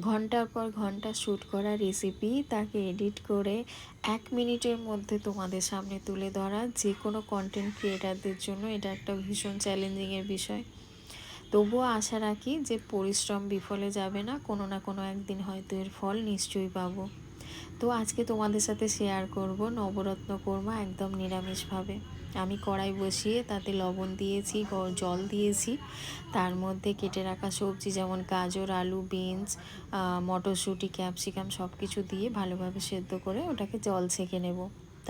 ঘণ্টার পর ঘণ্টা শ্যুট করা রেসিপি তাকে এডিট করে এক মিনিটের মধ্যে তোমাদের সামনে তুলে ধরা যে কোনো কন্টেন্ট ক্রিয়েটারদের জন্য এটা একটা ভীষণ চ্যালেঞ্জিংয়ের বিষয়। তবুও আশা রাখি যে পরিশ্রম বিফলে যাবে না, কোনো না কোনো একদিন হয়তো এর ফল নিশ্চয়ই পাবো। তো আজকে তোমাদের সাথে শেয়ার করব নবরত্ন কোরমা একদম নিরামিষভাবে। আমি কড়াই বসিয়ে তাতে লবণ দিয়েছি জল দিয়েছি। তার মধ্যে কেটে রাখা সবজি যেমন গাজর, আলু, বিনস মটরশুঁটি, ক্যাপসিকাম সব কিছু দিয়ে ভালোভাবে সেদ্ধ করে ওটাকে জল ছেঁকে নেব।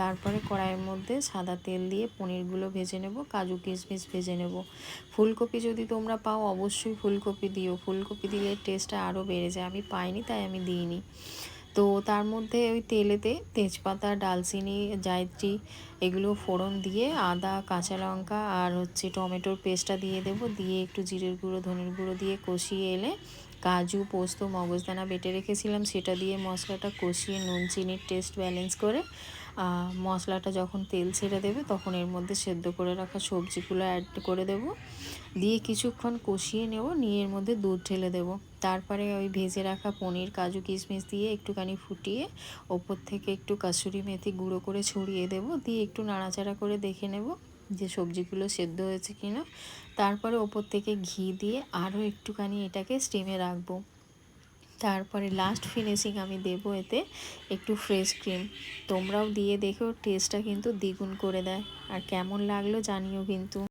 তারপরে কড়াইয়ের মধ্যে সাদা তেল দিয়ে পনিরগুলো ভেজে নেব, কাজু কিশমিশ ভেজে নেব। ফুলকপি যদি তোমরা পাও অবশ্যই ফুলকপি দিও। ফুলকপি দিলে টেস্টটা আরও বেড়ে যায়। আমি পাইনি, তাই আমি দিইনি। তো তার মধ্যে ওই তেলেতে তেজপাতা, ডালচিনি, জায়ত্রী এগুলো ফোড়ন দিয়ে আদা, কাঁচা লঙ্কা আর হচ্ছে টমেটোর পেস্টটা দিয়ে দেব। দিয়ে একটু জিরের গুঁড়ো, ধনের গুঁড়ো দিয়ে কষিয়ে এলে কাজু, পোস্ত, মগজদানা বেটে রেখেছিলাম। সেটা দিয়ে মশলাটা কষিয়ে নুন, চিনির টেস্ট ব্যালেন্স করে মশলাটা যখন তেল ছেড়ে দেবে তখন এর মধ্যে সেদ্ধ করে রাখা সবজিগুলো অ্যাড করে দেব। দিয়ে কিছুক্ষণ কষিয়ে নেব, নিয়ে এর মধ্যে দুধ ঢেলে দেব। তারপরে ওই ভেজে রাখা পনির, কাজু, কিশমিশ দিয়ে একটুখানি ফুটিয়ে ওপর থেকে একটু কাসুরি মেথি গুঁড়ো করে ছড়িয়ে দেব। দিয়ে একটু নাড়াচাড়া করে দেখে নেব যে সবজিগুলো সেদ্ধ হয়েছে কি না তারপরে ওপর থেকে ঘি দিয়ে আরও একটুখানি এটাকে স্টিমে রাখব। তারপরে লাস্ট ফিনিশিং আমি দেব এতে একটু ফ্রেশ ক্রিম তোমরাও দিয়ে দেখো টেস্টটা কিন্তু দ্বিগুণ করে দেয়। আর কেমন লাগল জানিও কিন্তু।